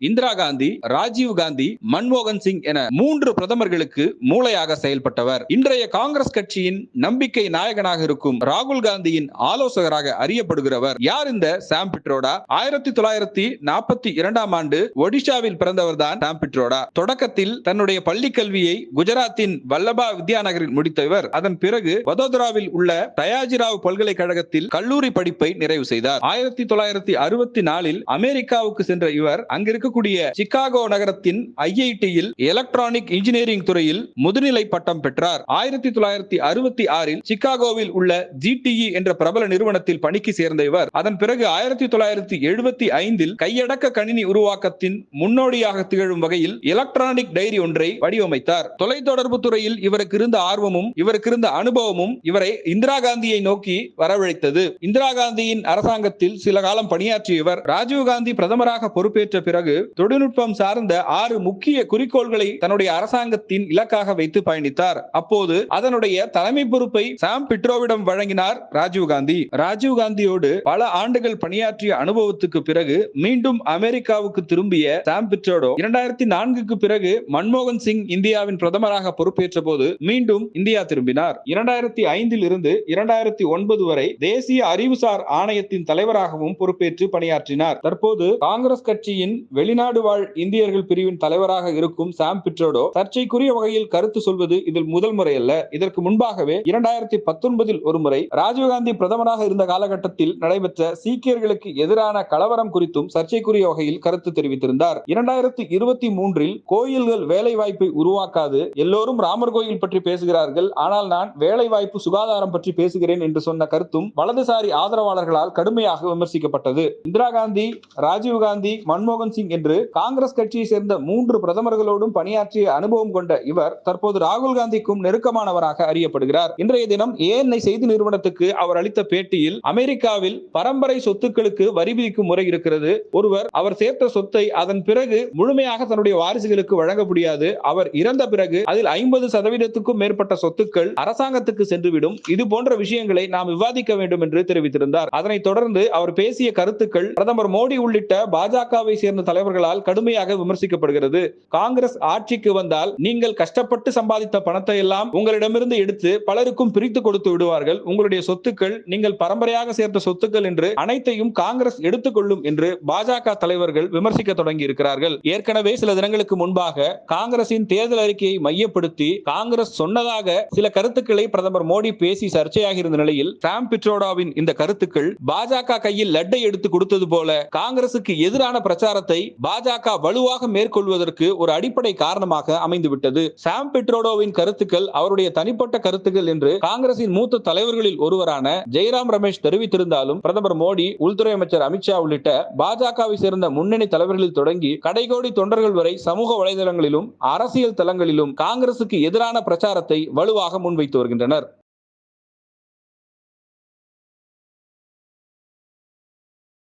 இந்திரா காந்தி ராஜீவ் காந்தி மன்மோகன் சிங் என மூன்று பிரதமர்களுக்கு மூளையாக செயல்பட்டவர். இன்றைய காங்கிரஸ் கட்சியின் நம்பிக்கை நாயகனாக இருக்கும் ராகுல் காந்தியின் ஆலோசகராக அறியப்படுகிறவர் யார் இந்த சாம் பிட்ரோடா? ஆயிரத்தி தொள்ளாயிரத்தி நாற்பத்தி இரண்டாம் ஆண்டு ஒடிஷாவில் பிறந்தவர் தான் சாம் பிட்ரோடா. தொடக்கத்தில் தன்னுடைய பள்ளி கல்வியை குஜராத்தின் வல்லபா வித்யாநகரில் முடித்தவர் அதன் பிறகு வதோதராவில் உள்ள தயாஜிராவ் பல்கலைக்கழகத்தில் கல்லூரி படிப்பை நிறைவு செய்தார். ஆயிரத்தி தொள்ளாயிரத்தி அறுபத்தி நாலில் அமெரிக்காவுக்கு சென்ற இவர் இருக்கக்கூடிய சிகாகோ நகரத்தின் ஐஐடியில் எலக்ட்ரானிக் இன்ஜினியரிங் துறையில் முதுநிலை பட்டம் பெற்றார். ஆயிரத்தி தொள்ளாயிரத்தி அறுபத்தி ஆறில் சிகாகோவில் உள்ள ஜிடிஇ என்ற பிரபல நிறுவனத்தில் பணிக்கு சேர்ந்த இவர். அதன் பிறகு ஆயிரத்தி தொள்ளாயிரத்தி எழுபத்தி ஐந்தில் கையடக்க கணினி உருவாக்கத்தின் முன்னோடியாக திகழும் வகையில் எலக்ட்ரானிக் டைரி ஒன்றை வடிவமைத்தார். தொலைத்தொடர்பு துறையில் இவருக்கு இருந்த ஆர்வமும் இவருக்கு இருந்த அனுபவமும் இவரை இந்திரா காந்தியை நோக்கி வரவழைத்தது. இந்திரா காந்தியின் அரசாங்கத்தில் சில காலம் பணியாற்றிய இவர் ராஜீவ் காந்தி பிரதமராக பொறுப்பேற்ற பிறகு தொழில்நுட்பம் சார்ந்த ஆறு முக்கிய குறிக்கோள்களை தன்னுடைய அரசாங்கத்தின் இலக்காக வைத்து பயணித்தார். அப்போது அதனுடைய தலைமை பொறுப்பை சாம் பிட்ரோவிடம் வழங்கினார் ராஜீவ்காந்தி ராஜீவ்காந்தியோடு பல ஆண்டுகள் பணியாற்றிய அனுபவத்துக்கு பிறகு மீண்டும் அமெரிக்காவுக்கு திரும்பிய சாம் பிட்ரோடோ இரண்டாயிரத்தி நான்குக்கு பிறகு மன்மோகன் சிங் இந்தியாவின் பிரதமராக பொறுப்பேற்ற போது மீண்டும் இந்தியா திரும்பினார். இரண்டாயிரத்தி ஐந்தில் இருந்து இரண்டாயிரத்தி ஒன்பது வரை தேசிய அறிவுசார் ஆணையத்தின் தலைவராகவும் பொறுப்பேற்று பணியாற்றினார். தற்போது காங்கிரஸ் கட்சியின் வெளிநாடு வாழ் இந்தியர்கள் பிரிவின் தலைவராக இருக்கும் சாம் பிட்ரோடோ சர்ச்சைக்குரிய வகையில் கருத்து சொல்வது இதில் முதல் முறை அல்ல இதற்கு முன்பாகவே இரண்டாயிரத்தி பத்தொன்பதில் ஒரு முறை ராஜீவ்காந்தி பிரதமராக இருந்த காலகட்டத்தில் நடைபெற்ற சீக்கியர்களுக்கு எதிரான கலவரம் குறித்தும் சர்ச்சைக்குரிய வகையில் கருத்து தெரிவித்திருந்தார். இரண்டாயிரத்தி இருபத்தி மூன்றில் கோயில்கள் வேலை வாய்ப்பை உருவாக்காது எல்லோரும் ராமர் கோயில் பற்றி பேசுகிறார்கள். ஆனால் நான் வேலை வாய்ப்பு சுகாதாரம் பற்றி பேசுகிறேன் என்று சொன்ன கருத்தும் வலதுசாரி ஆதரவாளர்களால் கடுமையாக விமர்சிக்கப்பட்டது. இந்திரா காந்தி ராஜீவ் காந்தி மன்மோகன் சிங் என்று காங்கிரஸ் கட்சியை சேர்ந்த மூன்று பிரதமர்களோடும் பணியாற்றிய அனுபவம் கொண்ட இவர் தற்போது ராகுல் காந்திக்கும் நெருக்கமானவராக அறியப்படுகிறார். இன்றைய தினம் ஏஎன்ஐ செய்தி நிறுவனத்துக்கு அவர் அளித்த பேட்டியில் அமெரிக்காவில் பரம்பரை சொத்துக்களுக்கு வரி விதிக்கும் முறை இருக்கிறது. ஒருவர் அவர் சேர்த்த சொத்தை அதன் பிறகு முழுமையாக தன்னுடைய வாரிசுகளுக்கு வழங்க முடியாது. அவர் இறந்த பிறகு அதில் ஐம்பது சதவீதத்துக்கும் மேற்பட்ட சொத்துக்கள் அரசாங்கத்துக்கு சென்றுவிடும். இது போன்ற விஷயங்களை நாம் விவாதிக்க வேண்டும் என்று தெரிவித்திருந்தார். அதனைத் தொடர்ந்து அவர் பேசிய கருத்துக்கள் பிரதமர் மோடி உள்ளிட்ட பாஜகவை சேர்ந்த தலைவர் தலைவர்களால் கடுமையாக விமர்சிக்கப்படுகிறது. காங்கிரஸ் ஆட்சிக்கு வந்தால் நீங்கள் கஷ்டப்பட்டு சம்பாதித்த பணத்தை எல்லாம் உங்களிடமிருந்து எடுத்து பலருக்கும் பிரித்து கொடுத்து விடுவார்கள். உங்களுடைய சொத்துக்கள் நீங்கள் பரம்பரையாக சேர்த்த சொத்துக்கள் என்று அனைத்தையும் காங்கிரஸ் எடுத்துக்கொள்ளும் என்று பாஜக தலைவர்கள் விமர்சிக்க தொடங்கி இருக்கிறார்கள் ஏற்கனவே சில தினங்களுக்கு முன்பாக காங்கிரசின் தேர்தல் அறிக்கையை மையப்படுத்தி காங்கிரஸ் சொன்னதாக சில கருத்துக்களை பிரதமர் மோடி பேசி சர்ச்சையாக இருந்த நிலையில் சாம் பிட்ரோடாவின் இந்த கருத்துக்கள் பாஜக கையில் லட்டை எடுத்து கொடுத்தது போல காங்கிரசுக்கு எதிரான பிரச்சாரத்தை பாஜக வலுவாக மேற்கொள்வதற்கு ஒரு அடிப்படை காரணமாக அமைந்துவிட்டது. சாம் பெட்ரோடோவின் கருத்துக்கள் அவருடைய தனிப்பட்ட கருத்துக்கள் என்று காங்கிரசின் மூத்த தலைவர்களில் ஒருவரான ஜெயராம் ரமேஷ் தெரிவித்திருந்தாலும் பிரதமர் மோடி உள்துறை அமைச்சர் அமித்ஷா உள்ளிட்ட பாஜகவை சேர்ந்த முன்னணி தலைவர்களில் தொடங்கி கடைகோடி தொண்டர்கள் வரை சமூக வலைதளங்களிலும் அரசியல் தளங்களிலும் காங்கிரசுக்கு எதிரான பிரச்சாரத்தை வலுவாக முன்வைத்து வருகின்றனர்.